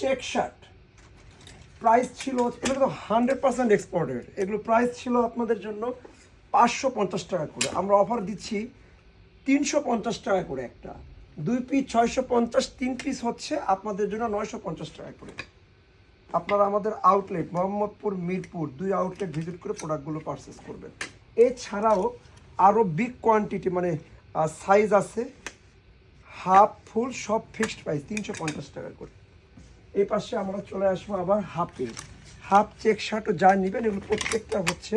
Check shirt price ছিল, এগুলো তো হান্ড্রেড পার্সেন্ট এক্সপোর্টেড এগুলো প্রাইস ছিল আপনাদের জন্য পাঁচশো পঞ্চাশ টাকা করে। আমরা অফার দিচ্ছি তিনশো পঞ্চাশ টাকা করে একটা। দুই পিস ছয়শো পঞ্চাশ, তিন পিস হচ্ছে আপনাদের জন্য নয়শো পঞ্চাশ টাকা করে। আপনারা আমাদের আউটলেট মোহাম্মদপুর, মিরপুর, দুই আউটলেট ভিজিট করে প্রোডাক্টগুলো পারচেস করবেন। এছাড়াও আরও বিগ কোয়ান্টিটি মানে সাইজ আছে হাফ ফুল, সব ফিক্সড প্রাইস তিনশো পঞ্চাশ টাকা করে। এই পাশে আমরা চলে আসব আবার হাফে। হাফ চেক শার্টও যা নেবেন, এগুলো প্রত্যেকটা হচ্ছে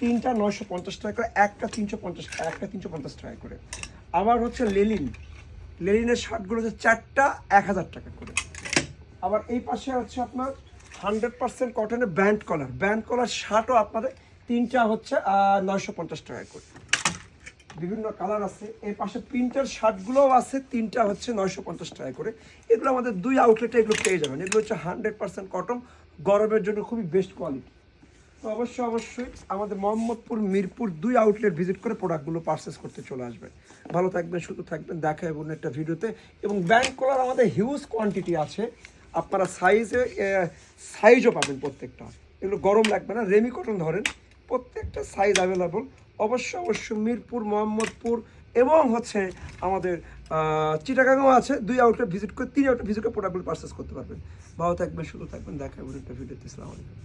তিনটা নয়শো পঞ্চাশ টাকা করে, একটা তিনশো পঞ্চাশ টাকা, একটা তিনশো পঞ্চাশ টাকা করে। আবার হচ্ছে লেলিন লেলিনের শার্টগুলো হচ্ছে চারটা, এক হাজার টাকা করে। আবার এই পাশে হচ্ছে আপনার হান্ড্রেড পার্সেন্ট কটনের ব্যান্ড কলার ব্যান্ড কলার শার্টও আপনাদের তিনটা হচ্ছে নয়শো পঞ্চাশ টাকা করে। বিভিন্ন কালার আছে। এর পাশে প্রিন্টার শার্টগুলোও আছে, তিনটা হচ্ছে নয়শো পঞ্চাশ টাকা করে। এগুলো আমাদের দুই আউটলেটে এগুলো পেয়ে যাবেন। এগুলো হচ্ছে হান্ড্রেড পার্সেন্ট কটন গরমের জন্য খুবই বেস্ট কোয়ালিটি তো অবশ্যই অবশ্যই আমাদের মোহাম্মদপুর, মিরপুর দুই আউটলেট ভিজিট করে প্রোডাক্টগুলো পারচেস করতে চলে আসবেন। ভালো থাকবেন শুধু থাকবেন, দেখা এবং একটা ভিডিওতে। এবং ব্যান্ড কলার আমাদের হিউজ কোয়ান্টিটি আছে। আপনারা সাইজে সাইজও পাবেন প্রত্যেকটা। এগুলো গরম লাগবে না। রেমি কটন ধরেন, প্রত্যেকটা সাইজ অ্যাভেলেবল অবশ্যই অবশ্য মিরপুর, মোহাম্মদপুর এবং হচ্ছে আমাদের চিটাগাঙ্গও আছে। দুই আউটলেট ভিজিট করে, তিন আউটলেট ভিজিট করে প্রোডাক্টগুলো পারচেস করতে পারবেন। ভালো থাকবেন, সুস্থ থাকবেন দেখা একটা ভিডিওতে ইসলাম আলাইকুম।